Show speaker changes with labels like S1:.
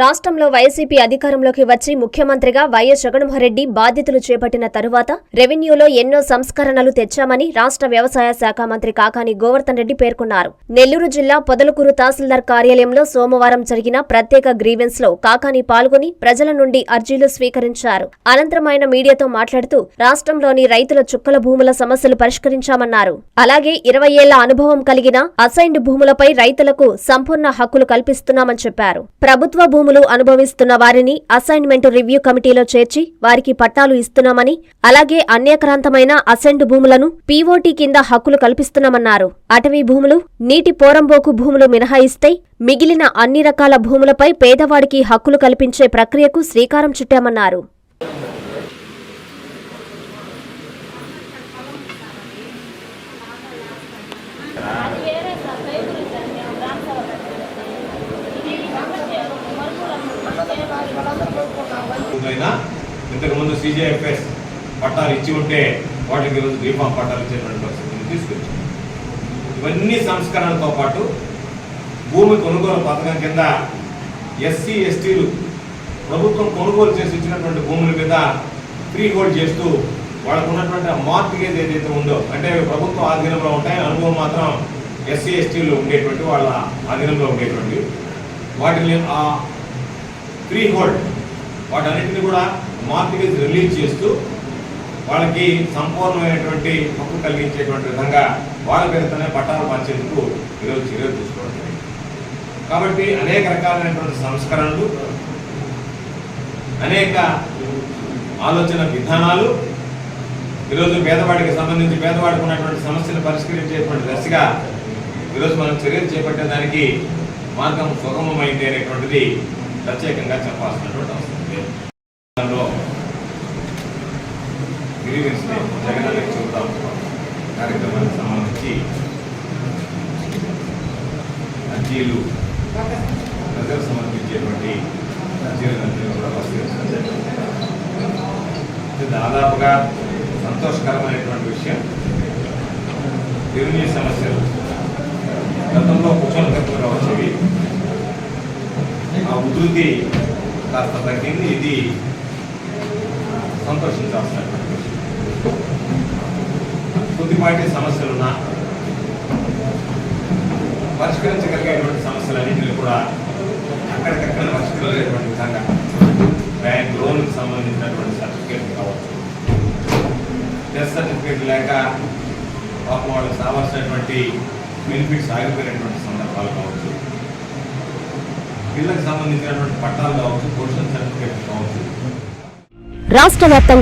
S1: రాష్ట్రంలో వైసీపీ అధికారంలోకి వచ్చి ముఖ్యమంత్రిగా వైఎస్ జగన్మోహన్రెడ్డి బాధ్యతలు చేపట్టిన తరువాత రెవెన్యూలో ఎన్నో సంస్కరణలు తెచ్చామని రాష్ట్ర వ్యవసాయ శాఖ మంత్రి కాకాని గోవర్ధన్ రెడ్డి పేర్కొన్నారు. నెల్లూరు జిల్లా పొదలకూరు తహసీల్దార్ కార్యాలయంలో సోమవారం జరిగిన ప్రత్యేక గ్రీవెన్స్లో కాకాని పాల్గొని ప్రజల నుండి అర్జీలు స్వీకరించారు. అనంతరం ఆయన మీడియాతో మాట్లాడుతూ రాష్ట్రంలోని రైతుల చుక్కల భూముల సమస్యలు పరిష్కరించామన్నారు. అలాగే ఇరవై ఏళ్ళ అనుభవం కలిగిన అసైన్డ్ భూములపై రైతులకు సంపూర్ణ హక్కులు కల్పిస్తున్నామని చెప్పారు. ప్రభుత్వ భూములు అనుభవిస్తున్న వారిని అసైన్మెంట్ రివ్యూ కమిటీలో చేర్చి వారికి పట్టాలు ఇస్తున్నామని అలాగే అన్యాక్రాంతమైన అసైన్డ్ భూములను పీఓటీ కింద హక్కులు కల్పిస్తున్నామన్నారు. అటవీ భూములు నీటి పోరంబోకు భూములు మినహాయిస్తే మిగిలిన అన్ని రకాల భూములపై పేదవాడికి హక్కులు కల్పించే ప్రక్రియకు శ్రీకారం చుట్టామన్నారు.
S2: అయినా ఇంతకుముందు సీజేఎఫ్ఎస్ పట్టాలు ఇచ్చి ఉంటే వాటికి ఈరోజు బీఫామ్ పట్టాలు ఇచ్చేటువంటి పరిస్థితిని తీసుకొచ్చాం. ఇవన్నీ సంస్కరణలతో పాటు భూమి కొనుగోలు పథకం కింద ఎస్సీ ఎస్టీలు ప్రభుత్వం కొనుగోలు చేసి ఇచ్చినటువంటి భూముల మీద ఫ్రీ హోల్డ్ చేస్తూ వాళ్ళకు ఉన్నటువంటి మార్టిగేజ్ ఏదైతే ఉందో అంటే ప్రభుత్వ ప్రభుత్వం ఆధీనంలో ఉంటాయి అనుభవం మాత్రం ఎస్సీ ఎస్టీలు ఉండేటువంటి వాళ్ళ ఆధీనంలో ఉండేటువంటి వాటిని ఆ ఫ్రీ హోల్డ్ వాటన్నిటిని కూడా మార్టిగేజ్ రిలీజ్ చేస్తూ వాళ్ళకి సంపూర్ణమైనటువంటి హక్కు కలిగించేటువంటి విధంగా వాళ్ళ పేరుతోనే పట్టాలు మార్చేందుకు ఈరోజు చర్యలు తీసుకోవడం కాబట్టి అనేక రకాలైనటువంటి సంస్కరణలు అనేక ఆలోచన విధానాలు ఈరోజు పేదవాడికి సంబంధించి పేదవాడికి ఉన్నటువంటి సమస్యలు పరిష్కరించేటువంటి దశగా ఈరోజు మనం చర్యలు చేపట్టేదానికి మార్గం సుగమమైంది అనేటువంటిది ప్రత్యేకంగా చెప్పాల్సినటువంటి అవసరం. జగనానికి చూద్దాం. కార్యక్రమానికి సంబంధించి అర్జీలు సమర్పించేటువంటి కూడా పరిశీలించడం దాదాపుగా సంతోషకరమైనటువంటి విషయం. రెవెన్యూ సమస్యలు. గతంలో ఉపలబ్ధంగా వచ్చేవి ఆ ఉధృతి కాస్త తగ్గింది ఇది సంతోషించాల్సినటువంటి విషయం కొద్దిపాటి సమస్యలున్నా పరిష్కరించగలిగేటువంటి సమస్యలన్నింటినీ కూడా అక్కడికక్కడ పరిష్కరించేటువంటి విధంగా బ్యాంక్ లోన్కి సంబంధించినటువంటి సర్టిఫికేట్ కావచ్చు. డెత్ సర్టిఫికేట్ లేక పాపం వాళ్ళకి కావాల్సినటువంటి బెనిఫిట్స్ ఆగిపోయినటువంటి సందర్భాలు కావచ్చు. వీళ్ళకి సంబంధించినటువంటి పట్టాలు కావచ్చు పొజిషన్ సర్టిఫికేట్ కావచ్చు.
S1: రాష్ట్ర